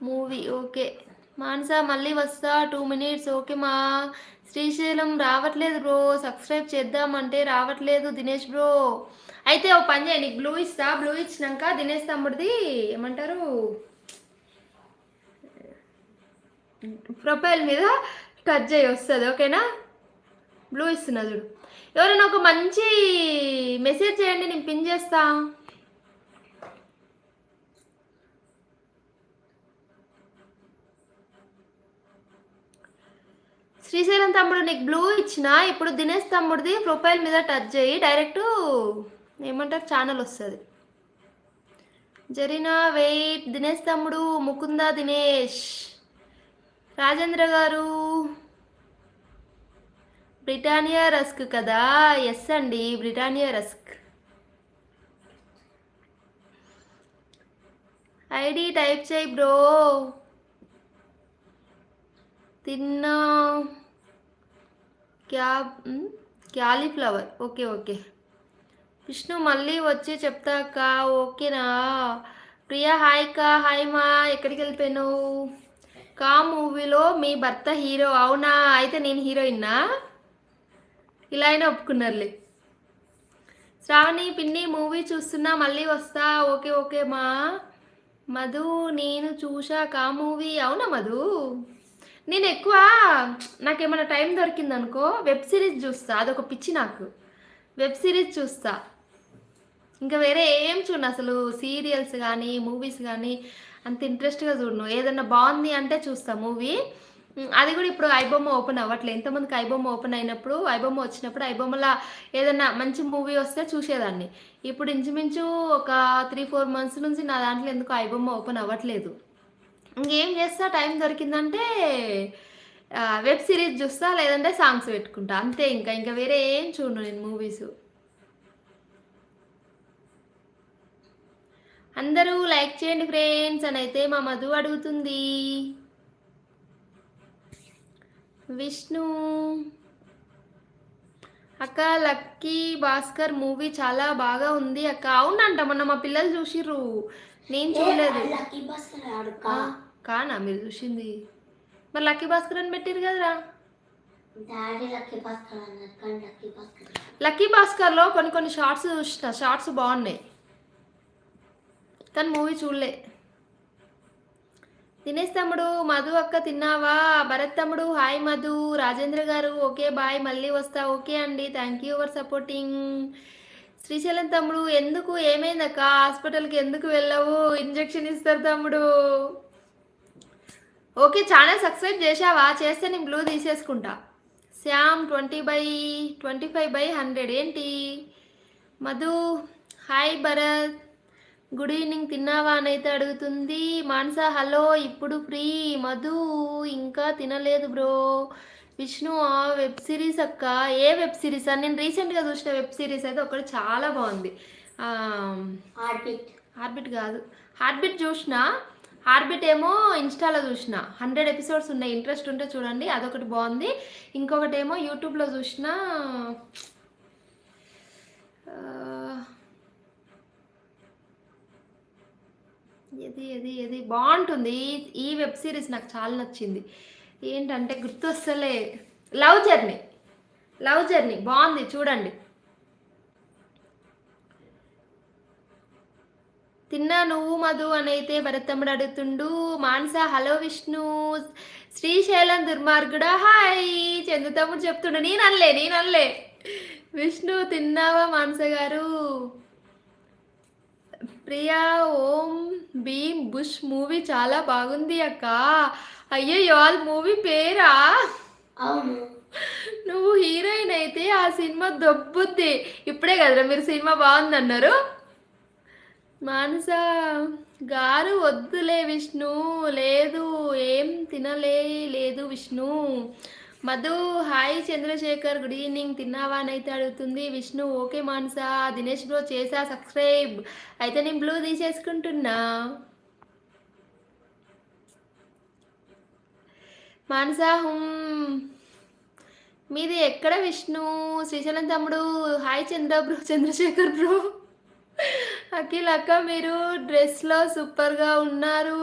Movie okay. Mansa మళ్ళీ వస్తా. Two minutes okay మా. శ్రీశైలం రావట్లేదు బ్రో. సబ్స్క్రైబ్ చేద్దామంటే రావట్లేదు దినేష్ బ్రో. అయితే ఓ పని చేయి నీకు బ్లూ ఇస్తా. బ్లూ ఇచ్చినాక దినేష్ తమ్ముడిది ఏమంటారు? ప్రొఫైల్ మీద టచ్ చేయి వస్తుంది ఓకేనా? బ్లూ ఇస్తున్నా చూడు. ఎవరైనా ఒక మంచి మెసేజ్ చేయండి నేను పిన్ చేస్తాను శ్రీశైలం తమ్ముడు నీకు బ్లూ ఇచ్చిన ఇప్పుడు దినేష్ తమ్ముడిది ప్రొఫైల్ మీద టచ్ చేయి. డైరెక్ట్ ఏమంటారు? ఛానల్ వస్తుంది. జరీనా వెయిట్ దినేష్ తమ్ముడు ముకుందా దినేష్. రాజేంద్ర గారు బ్రిటానియా రస్క్ కదా? ఎస్ అండి బ్రిటానియా రస్క్. ఐడి టైప్ చేయి బ్రో. తిన్నా. క్యా క్యాలీఫ్లవర్. Okay okay. విష్ణు మళ్ళీ వచ్చి చెప్తాక ఓకేనా? ప్రియా హాయ్ కా హాయ్ మా ఎక్కడికి వెళ్ళిపోయావు కా మూవీలో మీ భర్త హీరో. అవునా? అయితే నేను హీరోయిన్నా? ఇలా అయినా ఒప్పుకున్నారులే. శ్రావణి పిన్ని మూవీ చూస్తున్నా మళ్ళీ వస్తా. ఓకే ఓకే మా. మధు నేను చూసా కా మూవీ. అవునా మధు? నేను ఎక్కువ నాకేమైనా టైం దొరికింది అనుకో వెబ్ సిరీస్ చూస్తా. అదొక పిచ్చి నాకు. వెబ్ సిరీస్ చూస్తా. ఇంకా వేరే ఏం చూడను అసలు. సీరియల్స్ కానీ మూవీస్ కానీ అంత ఇంట్రెస్ట్గా చూడను. ఏదన్నా బాగుంది అంటే చూస్తా మూవీ. అది కూడా ఇప్పుడు ఐబొమ్మ ఓపెన్ అవ్వట్లేదు ఎంతమందికి ఐబొమ్మ ఓపెన్ అయినప్పుడు ఐబొమ్మ వచ్చినప్పుడు ఐబొమ్మలో ఏదన్నా మంచి మూవీ వస్తే చూసేదాన్ని. ఇప్పుడు ఇంచుమించు ఒక త్రీ ఫోర్ మంత్స్ నుంచి నా దాంట్లో ఎందుకు ఐబొమ్మ ఓపెన్ అవ్వట్లేదు. ఇంకేం చేస్తా? టైం దొరికిందంటే వెబ్ సిరీస్ చూస్తా లేదంటే సాంగ్స్ పెట్టుకుంటా. అంతే ఇంకా ఇంకా వేరే ఏం చూడను నేను మూవీస్. అందరూ లైక్ చేయండి ఫ్రెండ్స్ అని అయితే మా మధు అడుగుతుంది. విష్ణు. అక్క లక్కీ భాస్కర్ మూవీ చాలా బాగా ఉంది అక్క. అవునంట మొన్న మా పిల్లలు చూసిర్రు. నేను చూడలేదు. లక్కీ భాస్కర్ కానా? మీరు చూసింది. మరి లక్కీ భాస్కర్ అని పెట్టిరు కదరా? లక్కీ భాస్కర్ భాస్కర్లో కొన్ని కొన్ని షార్ట్స్ చూసిన షార్ట్స్ బాగున్నాయి. కానీ మూవీ చూడలే. తినేస్ తమ్ముడు మధు అక్క తిన్నావా? భరత్ తమ్ముడు హాయ్ మధు. రాజేంద్ర గారు ఓకే బాయ్ మళ్ళీ వస్తా. ఓకే అండి. Thank you for supporting. Srisailam తమ్ముడు ఎందుకు? ఏమైందక్క? హాస్పిటల్కి ఎందుకు వెళ్ళవు? ఇంజెక్షన్ ఇస్తారు తమ్ముడు. ఓకే ఛానల్ సబ్స్క్రైబ్ చేశావా? చేస్తే నేను blue తీసేసుకుంటా. Shyam twenty by twenty five by hundred. ఏంటి? Madhu hi Bharat. Good evening తిన్నావా అని అయితే అడుగుతుంది. మాన్సా హలో ఇప్పుడు ఫ్రీ. మధు ఇంకా తినలేదు బ్రో. విష్ణు ఆ వెబ్ సిరీస్ అక్క ఏ వెబ్ సిరీస్? అని నేను రీసెంట్గా చూసిన వెబ్ సిరీస్ అయితే ఒకటి చాలా బాగుంది. ఆర్బిట్ హార్బిట్ కాదు. హార్బిట్ చూసిన. హార్బిట్ ఏమో ఇన్స్టాలో చూసిన. హండ్రెడ్ ఎపిసోడ్స్ ఉన్నాయి. ఇంట్రెస్ట్ ఉంటే చూడండి. అదొకటి బాగుంది. ఇంకొకటి ఏమో యూట్యూబ్లో చూసిన. ఇది ఇది ఇది బాగుంటుంది. ఈ వెబ్ సిరీస్ నాకు చాలా నచ్చింది. ఏంటంటే గుర్తొస్తలే. Love journey. Love journey. బాగుంది. చూడండి. తిన్నా నువ్వు మధు అని అయితే భరతమ్ముడు అడుగుతుండు. మానస హలో విష్ణు. శ్రీశైలం దుర్మార్గుడా? హాయ్. చందుతమ్ముడు చెప్తుండు. నేను అనలే నేను అనలే విష్ణు తిన్నావా మానస గారు ప్రియా ఓం భీమ్ బుష్ మూవీ చాలా బాగుంది అక్క. అయ్యో వాళ్ళ మూవీ పేరా? అవును. నువ్వు హీరోయిన్ అయితే ఆ సినిమా దొబ్బుద్ది. ఇప్పుడే కదరా మీరు సినిమా బాగుంది అన్నారు మానస గారు వద్దులే విష్ణు. లేదు ఏం తినలే లేదు Vishnu. Madhu hi Chandrasekhar good evening. తిన్నావా అని అయితే అడుగుతుంది. విష్ణు ఓకే మానసా. దినేష్ బ్రో చేసా సబ్స్క్రైబ్. అయితే నేను బ్లూ తీసేసుకుంటున్నా. మానస హుమ్. మీది ఎక్కడ విష్ణు? శ్రీశైలం తమ్ముడు. Hi Chandra bro Chandrasekhar bro. Akhil అక్క మీరు డ్రెస్లో సూపర్గా ఉన్నారు.